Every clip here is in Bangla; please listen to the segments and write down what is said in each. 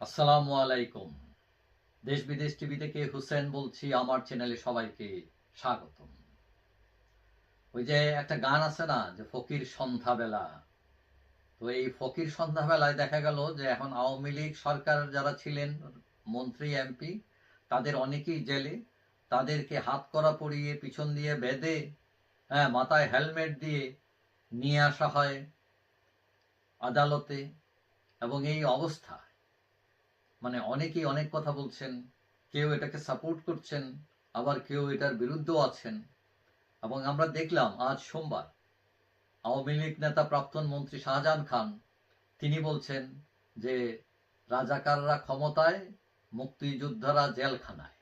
আসসালামু আলাইকুম। দেশ বিদেশ টিভি থেকে হুসেন বলছি, আমার চ্যানেলে সবাইকে স্বাগতম। ওই যে একটা গান আছে না, যে ফকির সন্ধ্যাবেলা। তো এই ফকির সন্ধ্যাবেলায় দেখা গেল যে এখন আওয়ামী লীগ সরকার যারা ছিলেন, মন্ত্রী, এমপি, তাদের অনেকেই জেলে। তাদেরকে হাত করা পরিয়ে, পিছন দিয়ে বেঁধে হ্যাঁ মাথায় হেলমেট দিয়ে নিয়ে আসা হয় আদালতে। এবং এই অবস্থা মানে অনেকেই অনেক কথা বলছেন, কেউ এটাকে সাপোর্ট করছেন, আবার কেউ এটার বিরুদ্ধেও আছেন। এবং আমরা দেখলাম আজ সোমবার, আওয়ামী লীগ নেতা প্রাক্তন মন্ত্রী শাহজাহান খান, তিনি বলছেন যে রাজাকাররা ক্ষমতায়, মুক্তিযোদ্ধারা জেলখানায়।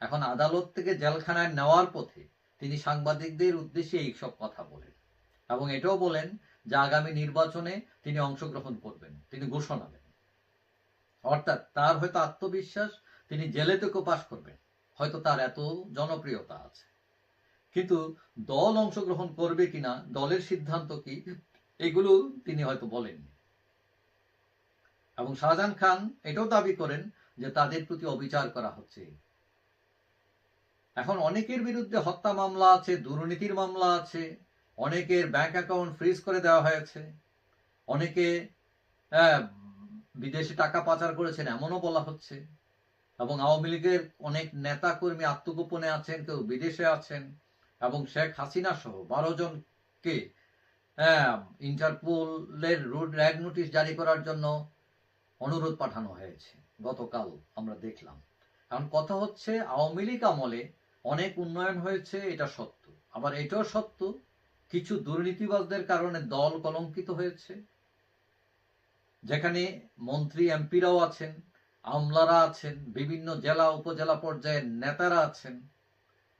এখন আদালত থেকে জেলখানায় নেওয়ার পথে তিনি সাংবাদিকদের উদ্দেশ্যে এইসব কথা বলেন। এবং এটাও বলেন যে আগামী নির্বাচনে তিনি অংশগ্রহণ করবেন, তিনি ঘোষণা দেন। অর্থাৎ তার হয়তো আত্মবিশ্বাস তিনি জেলে থেকেও পাশ করবেন। হয়তো তার এত জনপ্রিয়তা আছে। কিন্তু দল অংশগ্রহণ করবে কিনা, দলের সিদ্ধান্ত কি, এগুলো তিনি হয়তো বলেননি। এবং শাহজাহান খান এটাও দাবি করেন যে তাদের প্রতি অবিচার করা হচ্ছে। এখন অনেকের বিরুদ্ধে হত্যা মামলা আছে, দুর্নীতির মামলা আছে, অনেকের ব্যাংক অ্যাকাউন্ট ফ্রিজ করে দেওয়া হয়েছে, অনেকে বিদেশে টাকা পাচার করেছেন, এমনও বলা হচ্ছে। এবং আওয়ামী লীগের অনেক নেতা কর্মী আত্মগোপনে আছেন, কেউ বিদেশে আছেন, এবং শেখ হাসিনা সহ বারো জনকে ইন্টারপোলের রুট র্যাগ নোটিশ জারি করার জন্য অনুরোধ পাঠানো হয়েছে। গতকাল আমরা দেখলাম। এখন কথা হচ্ছে, আওয়ামী লীগ আমলে অনেক উন্নয়ন হয়েছে, এটা সত্য। আবার এটাও সত্য, কিছু দুর্নীতিবাজদের কারণে দল কলঙ্কিত হয়েছে। যেখানে মন্ত্রী এমপিরাও আছেন, আমলারা আছেন, বিভিন্ন জেলা, উপজেলা পর্যায়ের নেতারা আছেন,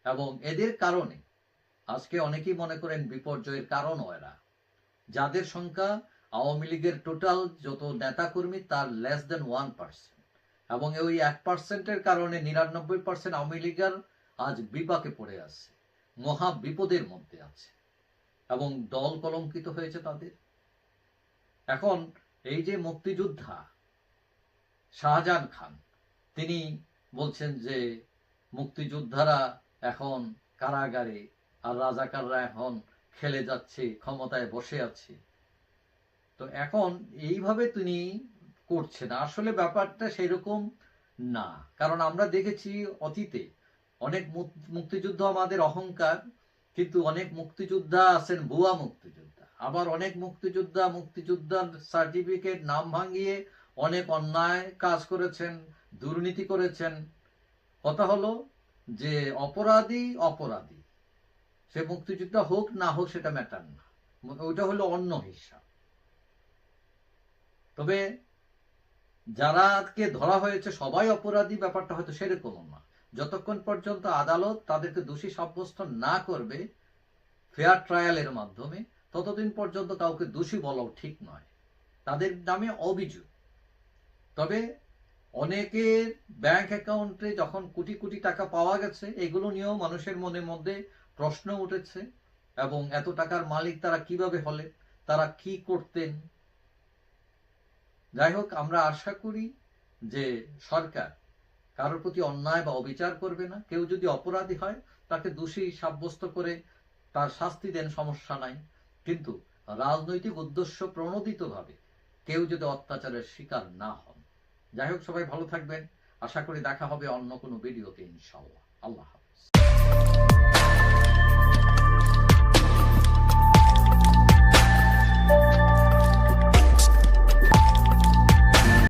এবং এদের কারণে আজকে অনেকেই মনে করেন বিপর্যয়ের কারণও এরা। যাদের সংখ্যা আওয়ামী লীগের টোটাল যত নেতাকর্মী, তার লেস দেন ওয়ান পার্সেন্ট এবং ওই এক পার্সেন্টের কারণে নিরানব্বই পার্সেন্ট আওয়ামী লীগার আজ বিপাকে পড়ে আছে, মহা বিপদের মধ্যে আছে, এবং দল কলঙ্কিত হয়েছে তাদের। এখন এই যে মুক্তিযোদ্ধা শাহজাহান খান, তিনি বলছেন যে মুক্তিযোদ্ধারা এখন কারাগারে আর রাজাকাররা এখন খেলে যাচ্ছে, ক্ষমতায় বসে আছে। তো এখন এইভাবে তিনি করছেন। আসলে ব্যাপারটা সেরকম না, কারণ আমরা দেখেছি অতীতে অনেক মুক- মুক্তিযুদ্ধ আমাদের অহংকার, কিন্তু অনেক মুক্তিযোদ্ধা আছেন, ভুয়া মুক্তিযোদ্ধা। আবার অনেক মুক্তিযোদ্ধা, মুক্তিযোদ্ধার সার্টিফিকেট নাম ভাঙিয়ে অনেক অন্যায় কাজ করেছেন, দুর্নীতি করেছেন। কথা হলো যে অপরাধী অপরাধী। সে মুক্তিযোদ্ধা হোক না হোক সেটা ম্যাটার না। ওইটা হলো অন্য হিসাব। তবে যারাকে ধরা হয়েছে সবাই অপরাধী, ব্যাপারটা হয়তো সেরকম না। যতক্ষণ পর্যন্ত আদালত তাদেরকে দোষী সাব্যস্ত না করবে ফেয়ার ট্রায়ালের মাধ্যমে ততদিন পর্যন্ত কাউকে দোষী বলাও ঠিক নয়। তাদের নামে অভিযোগ। তবে অনেকের ব্যাংক অ্যাকাউন্টে যখন কোটি কোটি টাকা পাওয়া গেছে, এগুলো নিয়েও মানুষের মনের মধ্যে প্রশ্ন উঠেছে এবং এত টাকার মালিক তারা কীভাবে হলে তারা কি করতেন? যাই হোক, আমরা আশা করি যে সরকার কারোর প্রতি অন্যায় বা অবিচার করবে না। কেউ যদি অপরাধী হয়, তাকে দোষী সাব্যস্ত করে তার শাস্তি দেন, সমস্যা নাই। কিন্তু রাজনৈতিক উদ্দেশ্য প্রণোদিতভাবে কেউ যদি অত্যাচারের শিকার না হন। যাই হোক, সবাই ভালো থাকবেন। আশা করি দেখা হবে অন্য কোনো ভিডিওতে ইনশাল্লাহ আল্লাহ হাফিজ।